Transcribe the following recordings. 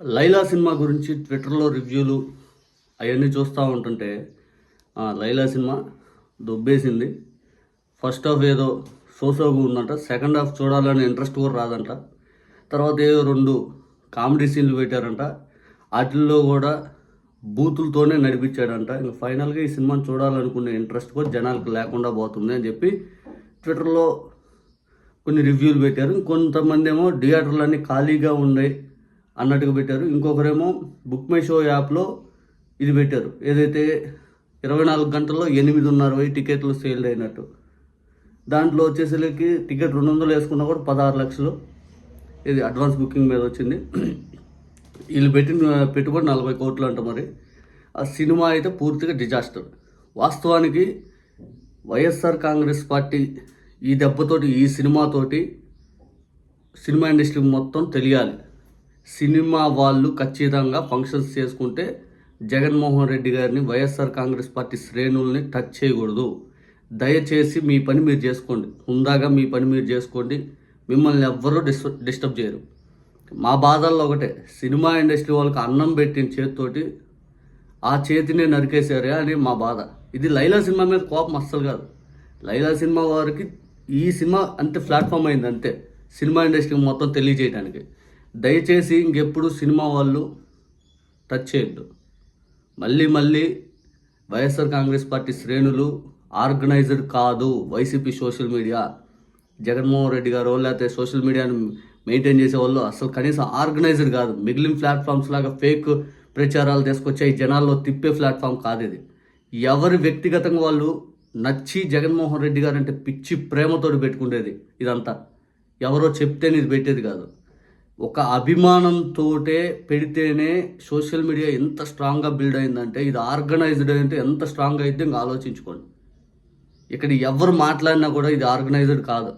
Laila cinema గురించి ట్విట్టర్లో రివ్యూలు అవన్నీ చూస్తూ ఉంటుంటే లైలా సినిమా దొబ్బేసింది. ఫస్ట్ హాఫ్ ఏదో సోసోగా ఉందంట సెకండ్ హాఫ్ చూడాలనే ఇంట్రెస్ట్ కూడా రాదంట. తర్వాత ఏదో రెండు కామెడీ సీన్లు పెట్టారంట వాటిల్లో కూడా బూతులతోనే నడిపించాడంట. ఇంకా ఫైనల్గా ఈ సినిమాని చూడాలనుకునే ఇంట్రెస్ట్ కూడా జనాలకు లేకుండా పోతుంది అని చెప్పి ట్విట్టర్లో కొన్ని రివ్యూలు పెట్టారు. కొంతమంది ఏమో థియేటర్లన్నీ ఖాళీగా ఉన్నాయి అన్నట్టుగా పెట్టారు. ఇంకొకరేమో బుక్ మై షో యాప్లో ఇది పెట్టారు. ఏదైతే ఇరవై నాలుగు గంటల్లో ఎనిమిదిన్నర వెయ్యి టికెట్లు సేల్ అయినట్టు. దాంట్లో వచ్చేసరికి టికెట్ రెండు వందలు వేసుకున్నా కూడా పదహారు లక్షలు. ఇది అడ్వాన్స్ బుకింగ్ మీద వచ్చింది. వీళ్ళు పెట్టిన పెట్టుబడి నలభై కోట్లు అంట మరి. ఆ సినిమా అయితే పూర్తిగా డిజాస్టర్. వాస్తవానికి వైఎస్ఆర్ కాంగ్రెస్ పార్టీ ఈ దెబ్బతోటి ఈ సినిమాతోటి సినిమా ఇండస్ట్రీ మొత్తం తెలియాలి. సినిమా వాళ్ళు ఖచ్చితంగా ఫంక్షన్స్ చేసుకుంటే జగన్మోహన్ రెడ్డి గారిని వైఎస్ఆర్ కాంగ్రెస్ పార్టీ శ్రేణుల్ని టచ్ చేయకూడదు. దయచేసి మీ పని మీరు చేసుకోండి. హుందాగా మీ పని మీరు చేసుకోండి. మిమ్మల్ని ఎవ్వరూ డిస్ డిస్టర్బ్ చేయరు. మా బాధల్లో ఒకటే సినిమా ఇండస్ట్రీ వాళ్ళకి అన్నం పెట్టిన చేతితోటి ఆ చేతినే నరికేశారే అని మా బాధ. ఇది లైలా సినిమా మీద కోపం అస్సలు కాదు. లైలా సినిమా వారికి ఈ సినిమా అంతే ప్లాట్ఫామ్ అయింది అంతే సినిమా ఇండస్ట్రీ మొత్తం తెలియజేయడానికి దయచేసి ఇంకెప్పుడు సినిమా వాళ్ళు టచ్ చేయొద్దు. మళ్ళీ మళ్ళీ వైఎస్ఆర్ కాంగ్రెస్ పార్టీ శ్రేణులు ఆర్గనైజర్ కాదు YCP social media. Jaganmohan Reddy garu లేకపోతే సోషల్ మీడియాను మెయింటైన్ చేసే వాళ్ళు అసలు కనీసం ఆర్గనైజర్ కాదు. మిగిలిన ప్లాట్ఫామ్స్ లాగా ఫేక్ ప్రచారాలు తీసుకొచ్చే జనాల్లో తిప్పే ప్లాట్ఫామ్ కాదు ఇది. ఎవరి వ్యక్తిగతంగా వాళ్ళు నచ్చి జగన్మోహన్ రెడ్డి గారు అంటే పిచ్చి ప్రేమతోటి పెట్టుకునేది ఇదంతా. ఎవరో చెప్తేనే ఇది పెట్టేది కాదు. ఒక అభిమానంతోటే పెడితేనే సోషల్ మీడియా ఎంత స్ట్రాంగ్గా బిల్డ్ అయిందంటే ఇది ఆర్గనైజ్డ్ అంటే ఎంత స్ట్రాంగ్ అయితే ఇంకా ఆలోచించుకోండి. ఇక్కడ ఎవరు మాట్లాడినా కూడా ఇది ఆర్గనైజ్డ్ కాదు.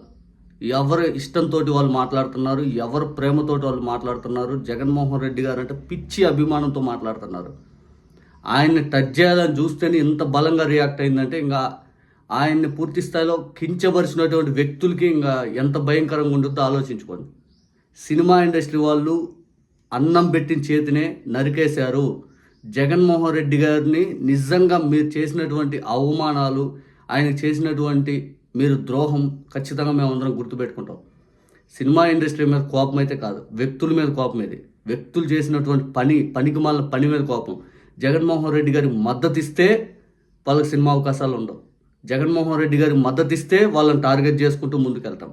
ఎవరు ఇష్టంతో వాళ్ళు మాట్లాడుతున్నారు ఎవరు ప్రేమతోటి వాళ్ళు మాట్లాడుతున్నారు జగన్మోహన్ రెడ్డి గారు అంటే పిచ్చి అభిమానంతో మాట్లాడుతున్నారు. ఆయన్ని టచ్ చేయాలని చూస్తేనే ఇంత బలంగా రియాక్ట్ అయిందంటే ఇంకా ఆయన్ని పూర్తి స్థాయిలో కించపరిచినటువంటి వ్యక్తులకి ఇంకా ఎంత భయంకరంగా ఉంటుందో ఆలోచించుకోండి. సినిమా ఇండస్ట్రీ వాళ్ళు అన్నం పెట్టిన చేతినే నరికేశారు. జగన్మోహన్ రెడ్డి గారిని నిజంగా మీరు చేసినటువంటి అవమానాలు ఆయన చేసినటువంటి మీరు ద్రోహం ఖచ్చితంగా మేము అందరం గుర్తుపెట్టుకుంటాం. సినిమా ఇండస్ట్రీ మీద కోపం అయితే కాదు వ్యక్తుల మీద కోపం ఇది. వ్యక్తులు చేసినటువంటి పని పనికి మాలిన పని మీద కోపం. జగన్మోహన్ రెడ్డి గారికి మద్దతు ఇస్తే వాళ్ళకి సినిమా అవకాశాలు ఉండవు. జగన్మోహన్ రెడ్డి గారికి మద్దతు ఇస్తే వాళ్ళని టార్గెట్ చేసుకుంటూ ముందుకెళ్తాం.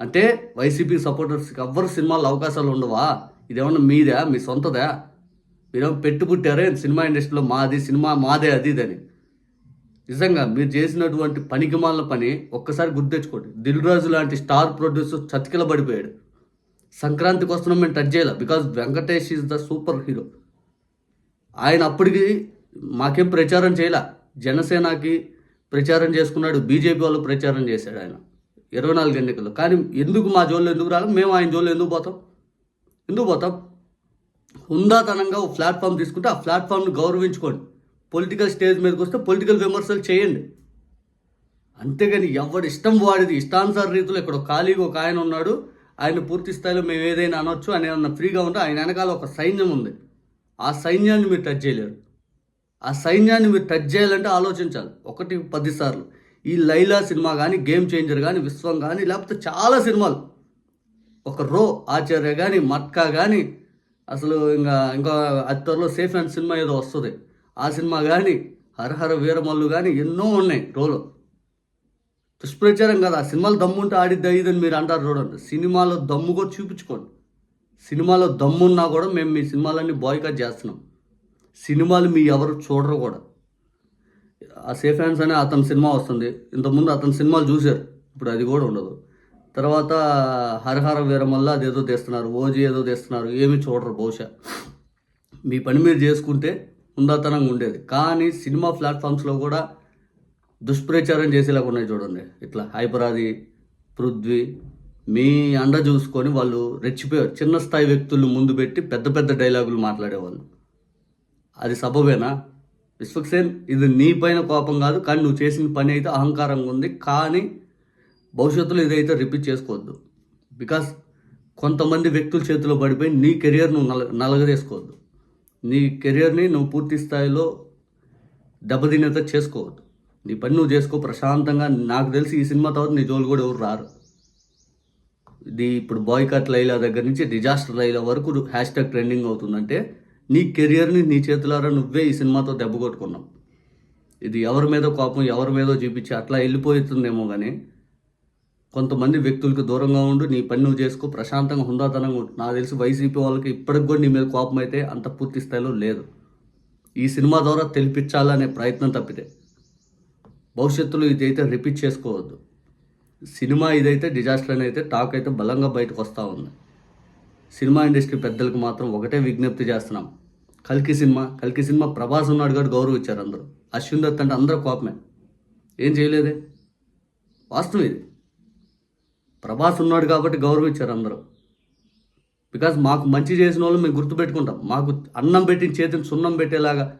అంటే వైసీపీ సపోర్టర్స్కి ఎవ్వరు సినిమాల్లో అవకాశాలు ఉండవా? ఇదేమన్నా మీదా? మీ సొంతదా? మీరేమో పెట్టుబుట్టారే సినిమా ఇండస్ట్రీలో మాది సినిమా మాదే అది ఇదని నిజంగా మీరు చేసినటువంటి పనికిమాలిన పని ఒక్కసారి గుర్తు తెచ్చుకోండి. దిల్ రాజు లాంటి స్టార్ ప్రొడ్యూసర్ చతికిల పడిపోయాడు. సంక్రాంతికి వస్తున్నాం మేము టచ్ చేయాలి? Because Venkatesh is the superhero. ఆయన అప్పటికి మాకేం ప్రచారం చేయలే? జనసేనకి ప్రచారం చేసుకున్నాడు బీజేపీ వాళ్ళు ప్రచారం చేశాడు ఆయన. ఇరవై నాలుగు ఎన్నికలు కానీ ఎందుకు మా జోళ్ళు ఎందుకు రాలి మేము ఆయన జోళ్ళు ఎందుకు పోతాం? ఎందుకు పోతాం? హుందాతనంగా ఒక ప్లాట్ఫామ్ తీసుకుంటే ఆ ప్లాట్ఫామ్ను గౌరవించుకోండి. పొలిటికల్ స్టేజ్ మీదకి వస్తే పొలిటికల్ విమర్శలు చేయండి. అంతేగాని ఎవరి ఇష్టం వాడిది ఇష్టానుసార రీతిలో ఇక్కడ ఖాళీగా ఒక ఆయన ఉన్నాడు. ఆయన పూర్తి స్థాయిలో మేము ఏదైనా అనొచ్చు అని ఏమన్నా ఫ్రీగా ఉంటే ఆయన వెనకాల ఒక సైన్యం ఉంది. ఆ సైన్యాన్ని మీరు టచ్ చేయలేరు. ఆ సైన్యాన్ని మీరు టచ్ చేయాలంటే ఆలోచించాలి. ఒకటి పదిసార్లు ఈ లైలా సినిమా కానీ గేమ్ చేంజర్ కానీ విశ్వం కానీ లేకపోతే చాలా సినిమాలు. ఒక రో ఆచార్య కానీ మట్కా కానీ అసలు ఇంకా ఇంకా అతి త్వరలో సేఫ్ అండ్ సినిమా ఏదో వస్తుంది. ఆ సినిమా కానీ హరహర వీరమల్లు కానీ ఎన్నో ఉన్నాయి రోలో. దుష్ప్రచారం కదా ఆ సినిమాలు దమ్ముంటే ఆడిద్ది ఇదని మీరు అంటారు చూడండి. సినిమాలో దమ్ము కూడా చూపించుకోండి. సినిమాలో దమ్మున్నా కూడా మేము మీ సినిమాలన్నీ బాయ్కాట్ చేస్తున్నాం. సినిమాలు మీ ఎవరు చూడరు కూడా. ఆ సేఫ్ హ్యాండ్స్ అనే అతని సినిమా వస్తుంది. ఇంతకుముందు అతని సినిమాలు చూశారు. ఇప్పుడు అది కూడా ఉండదు. తర్వాత హరహర వల్ల అదేదో తెస్తున్నారు. ఓజీ ఏదో తెస్తున్నారు. ఏమి చూడరు బహుశా. మీ పని మీరు చేసుకుంటే ఉందాతనంగా ఉండేది. కానీ సినిమా ప్లాట్ఫామ్స్లో కూడా దుష్ప్రచారం చేసేలాగా ఉన్నాయి చూడండి. ఇట్లా హైపరాది పృథ్వీ మీ అండ చూసుకొని వాళ్ళు రెచ్చిపోయారు. చిన్న స్థాయి వ్యక్తులను ముందు పెట్టి పెద్ద పెద్ద డైలాగులు మాట్లాడేవాళ్ళు. అది సబబేనా? విశ్వక్సేన్ ఇది నీ పైన కోపం కాదు కానీ నువ్వు చేసిన పని అయితే అహంకారంగా ఉంది కానీ భవిష్యత్తులో ఇదైతే రిపీట్ చేసుకోవద్దు. బికాస్ కొంతమంది వ్యక్తుల చేతిలో పడిపోయి నీ కెరియర్ నువ్వు నల నలగదేసుకోవద్దు నీ కెరియర్ని నువ్వు పూర్తి స్థాయిలో దెబ్బతినేత చేసుకోవద్దు. నీ పని నువ్వు చేసుకో ప్రశాంతంగా నాకు తెలిసి ఈ సినిమా తర్వాత నీ జోలు కూడా ఎవరు రారు. ఇది ఇప్పుడు బాయ్ కట్ లైలా దగ్గర నుంచి డిజాస్టర్ లైలా వరకు హ్యాష్ ట్యాగ్ ట్రెండింగ్ అవుతుందంటే నీ కెరియర్ని నీ చేతులారా నువ్వే ఈ సినిమాతో దెబ్బ కొట్టుకున్నావు. ఇది ఎవరి మీద కోపం ఎవరి మీదో చూపించి అట్లా వెళ్ళిపోతుందేమో కానీ కొంతమంది వ్యక్తులకు దూరంగా ఉండు నీ పని నువ్వు చేసుకో ప్రశాంతంగా హుందాతనంగా ఉండు. నాకు తెలిసి వైసీపీ వాళ్ళకి ఇప్పటికి కూడా నీ మీద కోపం అయితే అంత పూర్తి స్థాయిలో లేదు. ఈ సినిమా ద్వారా తెలిపించాలనే ప్రయత్నం తప్పితే భవిష్యత్తులో ఇదైతే రిపీట్ చేసుకోవద్దు. సినిమా ఇదైతే డిజాస్టర్ అని అయితే టాక్ అయితే బలంగా బయటకు వస్తూ ఉంది. సినిమా ఇండస్ట్రీ పెద్దలకు మాత్రం ఒకటే విజ్ఞప్తి చేస్తున్నాం. కల్కి సినిమా కల్కి సినిమా ప్రభాస్ ఉన్నాడు కాబట్టి గౌరవం ఇచ్చారు అందరూ. అశ్విన్ దత్ అంటే అందరూ కోపమే. ఏం చేయలేదే? వాస్తవం ఇది. ప్రభాస్ ఉన్నాడు కాబట్టి గౌరవం ఇచ్చారు అందరూ. బికాజ్ మాకు మంచి చేసిన వాళ్ళు మేము గుర్తుపెట్టుకుంటాం. మాకు అన్నం పెట్టిన చేతిని సున్నం పెట్టేలాగా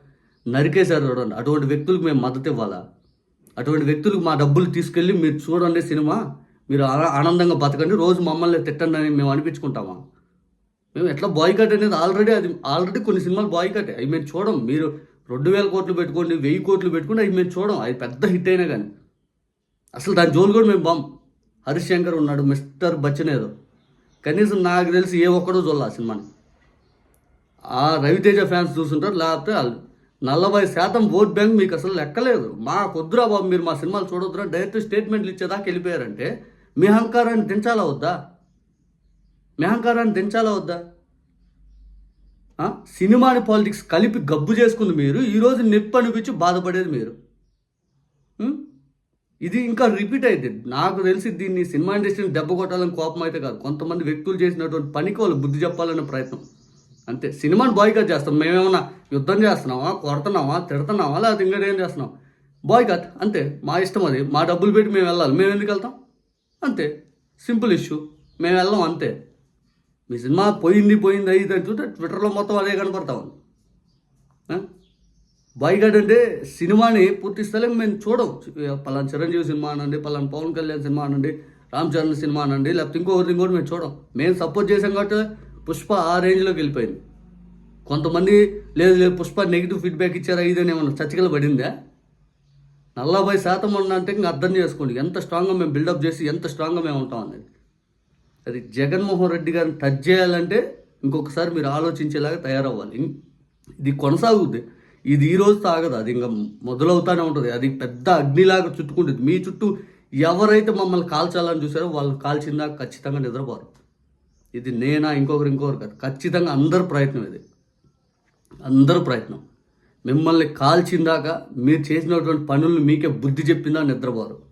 నరికేశారు చూడండి. అటువంటి వ్యక్తులకు మేము మద్దతు ఇవ్వాలా? అటువంటి వ్యక్తులకు మా డబ్బులు తీసుకెళ్ళి మీరు చూడండి సినిమా. మీరు ఆనందంగా బతకండి. రోజు మమ్మల్ని తిట్టండి అని మేము అనిపించుకుంటామా? మేము ఎట్లా బాయ్కట్ అనేది ఆల్రెడీ అది ఆల్రెడీ కొన్ని సినిమాలు బాయ్కట్ అవి మేము చూడం. మీరు రెండు వేల కోట్లు పెట్టుకోండి వెయ్యి కోట్లు పెట్టుకోండి అవి మేము చూడం. అది పెద్ద హిట్ అయినా కానీ. అసలు దాని జోలు కూడా మేము బాం. హరిశ్ శంకర్ ఉన్నాడు మిస్టర్ బచ్చన్ ఏదో. కనీసం నాకు తెలిసి ఏ ఒక్కడో చూడాలి ఆ సినిమాని. ఆ రవితేజ ఫ్యాన్స్ చూస్తుంటారు లేకపోతే వాళ్ళు. నలభై శాతం ఓట్ బ్యాంక్ మీకు అసలు లెక్కలేదు. మా కొద్దురా బాబు మీరు మా సినిమాలు చూడొద్దురా డైరెక్ట్ స్టేట్మెంట్లు ఇచ్చేదాకా వెళ్ళిపోయారంటే మీ అహంకారాన్ని దించాలా వద్దా? మీ అహంకారాన్ని దించాలా వద్దా సినిమాని పాలిటిక్స్ కలిపి గబ్బు చేసుకుంది మీరు. ఈరోజు నొప్పి అనిపించి బాధపడేది మీరు. ఇది ఇంకా రిపీట్ అయితే. నాకు తెలిసి దీన్ని సినిమా ఇండస్ట్రీని దెబ్బ కొట్టాలని కోపం అయితే కాదు. కొంతమంది వ్యక్తులు చేసినటువంటి పనికి వాళ్ళు బుద్ధి చెప్పాలనే ప్రయత్నం. అంతే. సినిమాని బాయ్కట్ చేస్తాం. మేమేమన్నా యుద్ధం చేస్తున్నావా? కొడుతున్నావా? తిడుతున్నావా? లేకపోతే ఇంకా ఏం చేస్తున్నాం బాయ్కట్. అంతే. మా ఇష్టం అది. మా డబ్బులు పెట్టి మేము వెళ్ళాలి. మేము ఎందుకు వెళ్తాం? అంతే. Simple issue. మేము వెళ్ళాం అంతే. మీ సినిమా పోయింది పోయింది అయ్యింది అని చూస్తే ట్విట్టర్లో మొత్తం అదే కనపడతా ఉంది. ఆ? బాయ్గాడ్ అంటే సినిమాని పూర్తి స్థలం మేము చూడం. పలానా చిరంజీవి సినిమా అనండి పలానా పవన్ కళ్యాణ్ సినిమా అనండి రామ్ చరణ్ సినిమా అనండి లేకపోతే ఇంకొకటి ఇంకోటి మేము చూడం. మేము సపోర్ట్ చేసాం కాబట్టి పుష్ప ఆ రేంజ్లోకి వెళ్ళిపోయింది. కొంతమంది లేదు లేదు పుష్ప నెగిటివ్ ఫీడ్బ్యాక్ ఇచ్చారా ఇదని ఏమన్నా చచ్చికలు పడిందా? నలభై శాతం ఉన్నంటే ఇంకా అర్థం చేసుకోండి. ఎంత స్ట్రాంగ్గా మేము బిల్డప్ చేసి ఎంత స్ట్రాంగ్గా మేము ఉంటాం అనేది. అది జగన్మోహన్ రెడ్డి గారిని టచ్ చేయాలంటే ఇంకొకసారి మీరు ఆలోచించేలాగా తయారవ్వాలి. ఇది కొనసాగుద్ది. ఇది ఈ రోజు తాగదు. అది ఇంకా మొదలవుతానే ఉంటుంది. అది పెద్ద అగ్నిలాగా చుట్టుకుంటుంది. మీ చుట్టూ ఎవరైతే మమ్మల్ని కాల్చాలని చూసారో వాళ్ళు కాల్చిందా ఖచ్చితంగా నిద్రపోరు. ఇది నేనా ఇంకొకరు ఇంకొకరు కాదు. ఖచ్చితంగా అందరి ప్రయత్నం ఇది. అందరి ప్రయత్నం. మిమ్మల్ని కాల్చిందాక మీరు చేసినటువంటి పనులను మీకే బుద్ధి చెప్పిందా నిద్రపోరు.